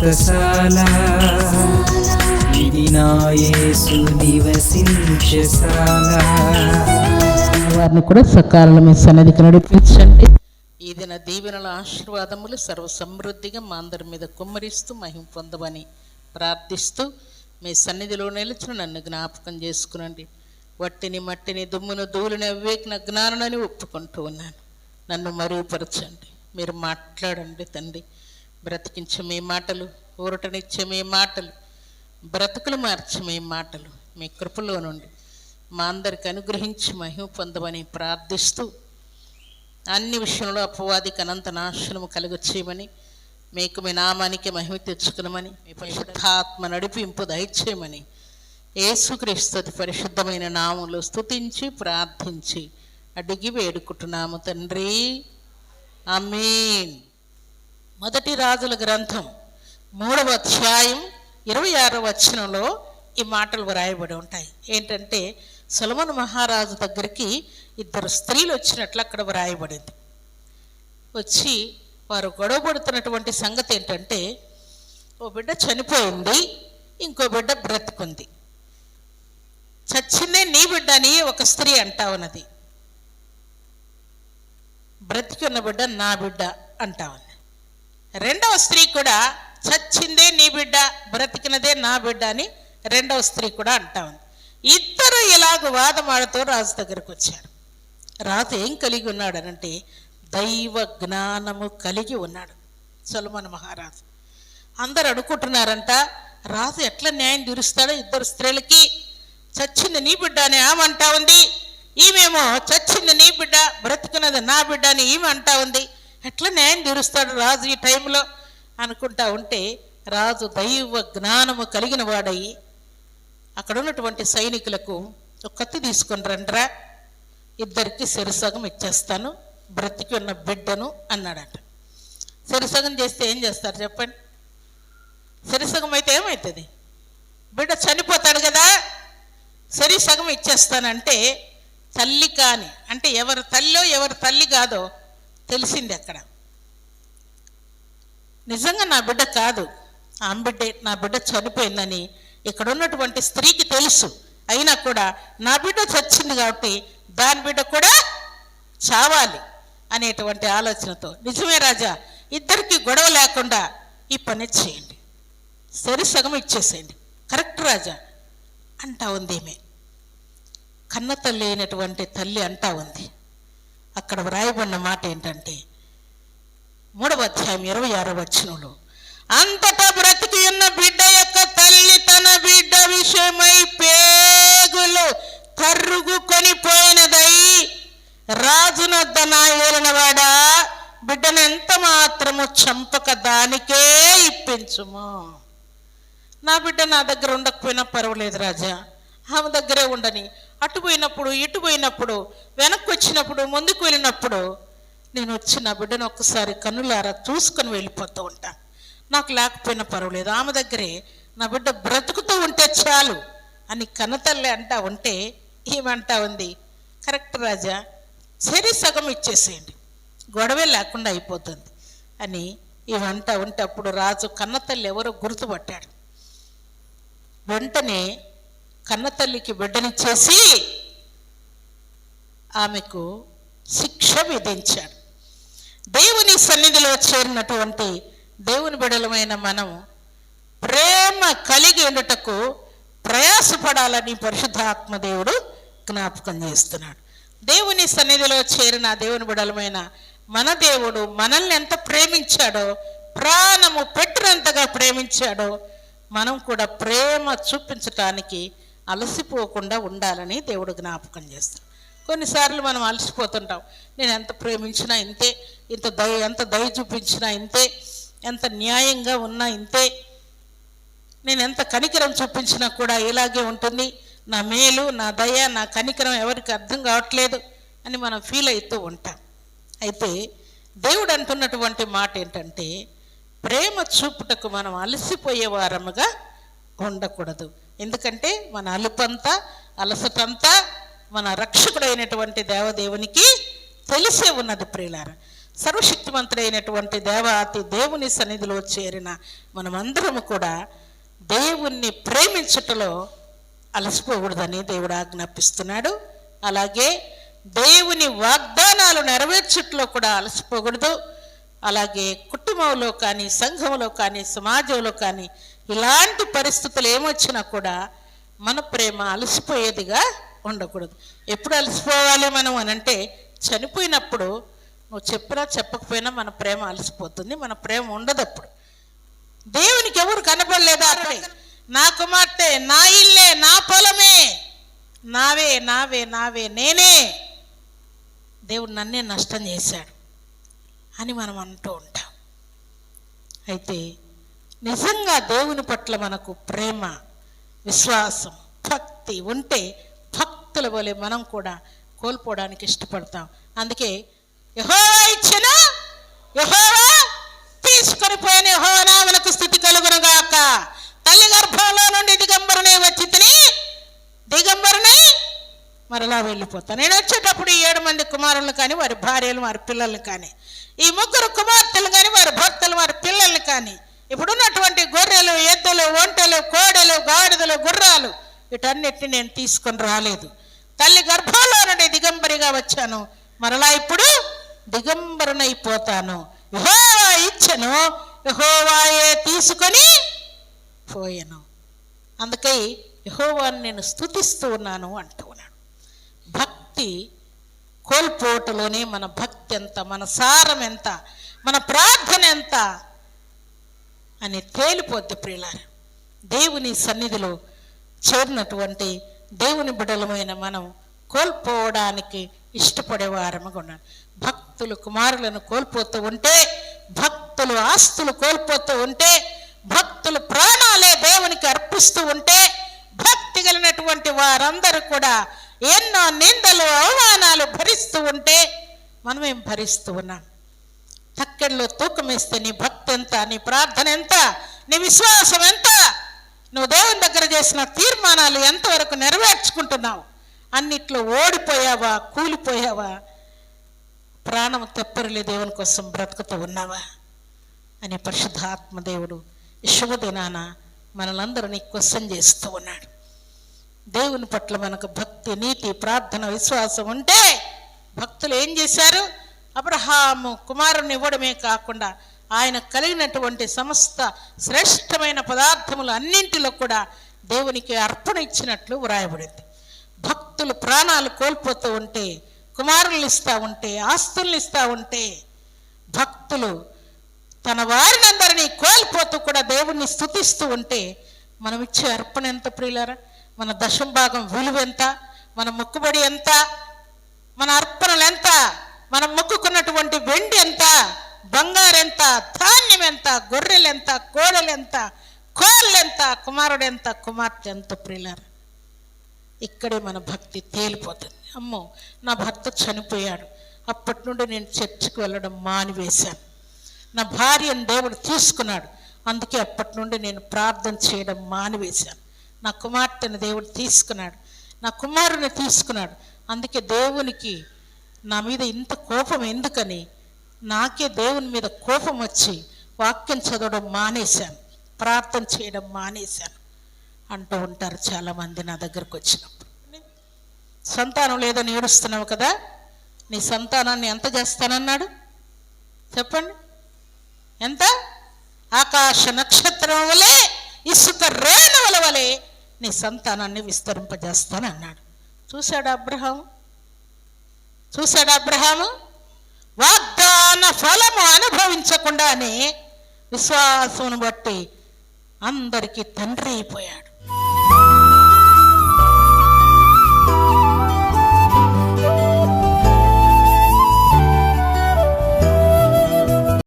వ్రతశాల ఇది నివసించశాల వారిని కూడా సకాలంలో మీ సన్నిధికి నడిపించండి. ఈ దిన దీవెనల ఆశీర్వాదములు సర్వ సమృద్ధిగా మా అందరి మీద కుమ్మరిస్తూ మహిం పొందమని ప్రార్థిస్తూ మీ సన్నిధిలో నిలిచిన నన్ను జ్ఞాపకం చేసుకునండి. వట్టిని మట్టిని దుమ్మును ధూళిని అవివేకిన జ్ఞానని ఒప్పుకుంటూ ఉన్నాను. నన్ను మరుగుపరచండి. మీరు మాట్లాడండి తండ్రి. బ్రతికించే మీ మాటలు ఊరటనిచ్చే మీ మాటలు బ్రతుకులు మార్చే మీ మాటలు మీ కృపలో నుండి. మా అందరికి అనుగ్రహించి మహిమ పొందమని ప్రార్థిస్తూ అన్ని విషయంలో అపవాదికి అనంత నాశనము కలుగొచ్చేయమని మీకు మీ నామానికి మహిమ తెచ్చుకునమని మీ పరిశుద్ధాత్మ నడిపింపు దయచేయమని ఏసుక్రీస్తుతి పరిశుద్ధమైన నామంలో స్తుతించి ప్రార్థించి అడిగి వేడుకుంటున్నాము తండ్రి. అమీన్ మొదటి రాజుల గ్రంథం మూడవ అధ్యాయం ఇరవై ఆరవ వచనంలో ఈ మాటలు వ్రాయబడి ఉంటాయి. ఏంటంటే సులమన్ మహారాజు దగ్గరికి ఇద్దరు స్త్రీలు వచ్చినట్లు అక్కడ వ్రాయబడింది. వచ్చి వారు గొడవ పడుతున్నటువంటి సంగతి ఏంటంటే ఓ బిడ్డ చనిపోయింది ఇంకో బిడ్డ బ్రతుకుంది. చచ్చిందే నీ బిడ్డ అని ఒక స్త్రీ అంటా ఉన్నది. బ్రతికున్న బిడ్డ నా బిడ్డ అంటా రెండవ స్త్రీ కూడా చచ్చిందే నీ బిడ్డ బ్రతికినదే నా బిడ్డ అని రెండవ స్త్రీ కూడా అంటా ఉంది. ఇద్దరు ఇలాగ వాదమాడుతూ రాజు దగ్గరకు వచ్చారు. రాజు ఏం కలిగి ఉన్నాడనంటే దైవ జ్ఞానము కలిగి ఉన్నాడు సొలమన్ మహారాజు. అందరు అనుకుంటున్నారంట రాజు ఎట్లా న్యాయం తీరుస్తాడో ఇద్దరు స్త్రీలకి? చచ్చింది నీ బిడ్డ అని ఆమె అంటా ఉంది. ఈమెమో చచ్చింది నీ బిడ్డ బ్రతికినది నా బిడ్డ అని ఈమె అంటా ఉంది. ఎట్లా న్యాయం తీరుస్తాడు రాజు ఈ టైంలో అనుకుంటా ఉంటే రాజు దైవ జ్ఞానము కలిగిన వాడై అక్కడ ఉన్నటువంటి సైనికులకు ఒక కత్తి తీసుకొని రండ్రా ఇద్దరికి శిరసగం ఇచ్చేస్తాను బ్రతికి ఉన్న బిడ్డను అన్నాడట. శిరసగం చేస్తే ఏం చేస్తారు చెప్పండి? శిరసగం అయితే ఏమవుతుంది బిడ్డ చనిపోతాడు కదా సరి సగం ఇచ్చేస్తానంటే తల్లి కాని అంటే ఎవరి తల్లో ఎవరి తల్లి కాదో తెలిసింది అక్కడ. నిజంగా నా బిడ్డ కాదు. ఆ బిడ్డే నా బిడ్డ చనిపోయిందని ఇక్కడ ఉన్నటువంటి స్త్రీకి తెలుసు. అయినా కూడా నా బిడ్డ చచ్చింది కాబట్టి దాని బిడ్డ కూడా చావాలి అనేటువంటి ఆలోచనతో నిజమే రాజా ఇద్దరికి గొడవ లేకుండా ఈ పని చేయండి. సరి సగం ఇచ్చేసేయండి. కరెక్ట్ రాజా అంటా ఉంది ఈమె. కన్న తల్లి అయినటువంటి తల్లి అంటా ఉంది. అక్కడ వ్రాయబడిన మాట ఏంటంటే మూడవ అధ్యాయం ఇరవై ఆరో వచనంలో అంతటా బ్రతికి ఉన్న బిడ్డ యొక్క తల్లి తన బిడ్డ విషయమై పేగులు తరుగుకొని పోయినదై రాజునొద్ద నా ఏలినవాడా బిడ్డను ఎంత మాత్రము చంపక దానికే ఇప్పించుము. నా బిడ్డ నా దగ్గర ఉండకపోయినా పర్వాలేదు రాజా ఆమె దగ్గరే ఉండని అటు పోయినప్పుడు ఇటు పోయినప్పుడు వెనక్కి వచ్చినప్పుడు ముందుకు వెళ్ళినప్పుడు నేను వచ్చి నా బిడ్డను ఒక్కసారి కన్నులారా చూసుకొని వెళ్ళిపోతూ ఉంటాను నాకు లేకపోయినా పర్వాలేదు. ఆమె దగ్గరే నా బిడ్డ బ్రతుకుతూ ఉంటే చాలు అని కన్నతల్లి అంటా ఉంటే ఏమంటా ఉంది? కరెక్ట్ రాజా సరి సగం ఇచ్చేసేయండి. గొడవే లేకుండా అయిపోతుంది అని ఇవంటా ఉంటే అప్పుడు రాజు కన్నతల్లి ఎవరో గుర్తుపట్టాడు. వెంటనే కన్నతల్లికి బిడ్డనిచ్చేసి ఆమెకు శిక్ష విధించాడు. దేవుని సన్నిధిలో చేరినటువంటి దేవుని బిడలమైన మనం ప్రేమ కలిగి ఉండటకు ప్రయాసపడాలని పరిశుద్ధాత్మ దేవుడు జ్ఞాపకం చేస్తున్నాడు. దేవుని సన్నిధిలో చేరిన దేవుని బిడలమైన మన దేవుడు మనల్ని ఎంత ప్రేమించాడో ప్రాణము పెట్టినంతగా ప్రేమించాడో మనం కూడా ప్రేమ చూపించటానికి అలసిపోకుండా ఉండాలని దేవుడు జ్ఞాపకం చేస్తాడు. కొన్నిసార్లు మనం అలసిపోతుంటాం. నేను ఎంత ప్రేమించినా ఇంతే ఇంత దయ ఎంత దయ చూపించినా ఇంతే ఎంత న్యాయంగా ఉన్నా ఇంతే నేను ఎంత కనికరం చూపించినా కూడా ఇలాగే ఉంటుంది. నా మేలు నా దయ నా కనికరం ఎవరికి అర్థం కావట్లేదు అని మనం ఫీల్ అవుతూ ఉంటాం. అయితే దేవుడు అంటున్నటువంటి మాట ఏంటంటే ప్రేమ చూపుటకు మనం అలసిపోయే వారముగా ఉండకూడదు ఎందుకంటే మన అలుపంతా అలసటంతా మన రక్షకుడైనటువంటి దేవదేవునికి తెలిసే ఉన్నది ప్రియులార. సర్వశక్తిమంతుడైనటువంటి దేవాతి దేవుని సన్నిధిలో చేరిన మనమందరము కూడా దేవుణ్ణి ప్రేమించుటలో అలసిపోకూడదని దేవుడు ఆజ్ఞాపిస్తున్నాడు. అలాగే దేవుని వాగ్దానాలు నెరవేర్చుట్లో కూడా అలసిపోకూడదు. అలాగే కుటుంబంలో కానీ సంఘంలో కానీ సమాజంలో కానీ ఇలాంటి పరిస్థితులు ఏమొచ్చినా కూడా మన ప్రేమ అలసిపోయేదిగా ఉండకూడదు. ఎప్పుడు అలసిపోవాలి మనం అని అంటే చనిపోయినప్పుడు నువ్వు చెప్పినా చెప్పకపోయినా మన ప్రేమ అలసిపోతుంది మన ప్రేమ ఉండదు అప్పుడు. దేవునికి ఎవరు కనపడలేదా నా కుమార్తె నా ఇల్లే నా పొలమే. నావే నావే నావే నేనే. దేవుడు నన్నే నష్టం చేశాడు అని మనం అంటూ ఉంటాం. అయితే నిజంగా దేవుని పట్ల మనకు ప్రేమ విశ్వాసం భక్తి ఉంటే భక్తుల వలె మనం కూడా కోల్పోవడానికి ఇష్టపడతాం. అందుకే యహోవా ఇచ్చిన యహోవా తీసుకొని పోయిన యహోవా నామనకు స్థితి కలుగునుగాక తల్లి గర్భంలో నుండి దిగంబరనే వచ్చి తిని దిగంబరునే మరలా వెళ్ళిపోతాను నేను వచ్చేటప్పుడు ఈ ఏడు మంది కుమారులు కానీ వారి భార్యలు వారి పిల్లల్ని కానీ ఈ ముగ్గురు కుమార్తెలు కానీ వారి భర్తలు వారి పిల్లల్ని కానీ ఇప్పుడున్నటువంటి గొర్రెలు ఎద్దులు ఒంటెలు కోడెలు గాడిదలు గుర్రాలు వీటన్నిటిని నేను తీసుకొని రాలేదు. తల్లి గర్భంలో నుండి దిగంబరిగా వచ్చాను. మరలా ఇప్పుడు దిగంబరునైపోతాను. యహోవా ఇచ్చను యహోవాయే తీసుకొని పోయాను. అందుకై యహోవాని నేను స్తుతిస్తూ ఉన్నాను అంటూ ఉన్నాను భక్తి కోల్పోవటలోనే మన భక్తి ఎంత మన సారం ఎంత మన ప్రార్థన ఎంత అని తేలిపోద్ది ప్రియులార. దేవుని సన్నిధిలో చేరినటువంటి దేవుని బిడలమైన మనం కోల్పోవడానికి ఇష్టపడేవారముగా ఉన్నాను భక్తులు కుమారులను కోల్పోతూ ఉంటే భక్తులు ఆస్తులు కోల్పోతూ ఉంటే భక్తులు ప్రాణాలే దేవునికి అర్పిస్తూ ఉంటే భక్తి కలిగినటువంటి వారందరూ కూడా ఎన్నో నిందలు అవమానాలు భరిస్తూ ఉంటే మనమేం భరిస్తూ ఉన్నాం? తక్కెళ్ళలో తూకమేస్తే నీ భక్తి ఎంత నీ ప్రార్థన ఎంత నీ విశ్వాసం ఎంత? నువ్వు దేవుని దగ్గర చేసిన తీర్మానాలు ఎంతవరకు నెరవేర్చుకుంటున్నావు? అన్నిట్లో ఓడిపోయావా కూలిపోయావా? ప్రాణం తెప్పరిలే దేవుని కోసం బ్రతుకుతూ ఉన్నావా? అని పరిశుద్ధాత్మ ఆత్మదేవుడు శుభదినాన మనలందరినీ క్వశ్చన్ చేస్తూ ఉన్నాడు. దేవుని పట్ల మనకు భక్తి నీతి ప్రార్థన విశ్వాసం ఉంటే భక్తులు ఏం చేశారు? అబ్రహాము కుమారుని ఇవ్వడమే కాకుండా ఆయన కలిగినటువంటి సమస్త శ్రేష్టమైన పదార్థములు అన్నింటిలో కూడా దేవునికి అర్పణ ఇచ్చినట్లు వ్రాయబడింది. భక్తులు ప్రాణాలు కోల్పోతూ ఉంటే కుమారులు ఇస్తూ ఉంటే ఆస్తుల్ని ఇస్తూ ఉంటే భక్తులు తన వారినందరినీ కోల్పోతూ కూడా దేవుణ్ణి స్తుతిస్తూ ఉంటే మనం ఇచ్చే అర్పణ ఎంత ప్రియులారా? మన దశం భాగం విలువ ఎంత? మన మొక్కుబడి ఎంత? మన అర్పణలు ఎంత? మనం మొక్కుకున్నటువంటి వెండి ఎంత బంగారు ఎంత ధాన్యం ఎంత గొర్రెలు ఎంత కోడలు ఎంత కోళ్ళు ఎంత కుమారుడు ఎంత కుమార్తె ఎంత ప్రియులారా. ఇక్కడే మన భక్తి తేలిపోతుంది. అమ్మో నా భర్త చనిపోయాడు. అప్పటి నుండి నేను చర్చికి వెళ్ళడం మానివేశాను. నా భార్యను దేవుడు తీసుకున్నాడు. అందుకే అప్పటి నుండి నేను ప్రార్థన చేయడం మానివేశాను. నా కుమార్తెను దేవుడు తీసుకున్నాడు. నా కుమారుని తీసుకున్నాడు. అందుకే దేవునికి నా మీద ఇంత కోపం ఎందుకని? నాకే దేవుని మీద కోపం వచ్చి వాక్యం చదవడం మానేశాను. ప్రార్థన చేయడం మానేశాను అంటూ ఉంటారు చాలామంది నా దగ్గరకు వచ్చినప్పుడు. సంతానం లేదని ఏడుస్తున్నావు కదా? నీ సంతానాన్ని ఎంత చేస్తానన్నాడు? చెప్పండి. ఎంత? ఆకాశ నక్షత్రం వలె ఇసుక రేణువుల వలె నీ సంతానాన్ని విస్తరింపజేస్తానన్నాడు. చూశాడు అబ్రహాము? చూశాడు అబ్రహాము? వాగ్దాన ఫలము అనుభవించకుండానే విశ్వాసమును బట్టి అందరికీ తండ్రి అయిపోయాడు.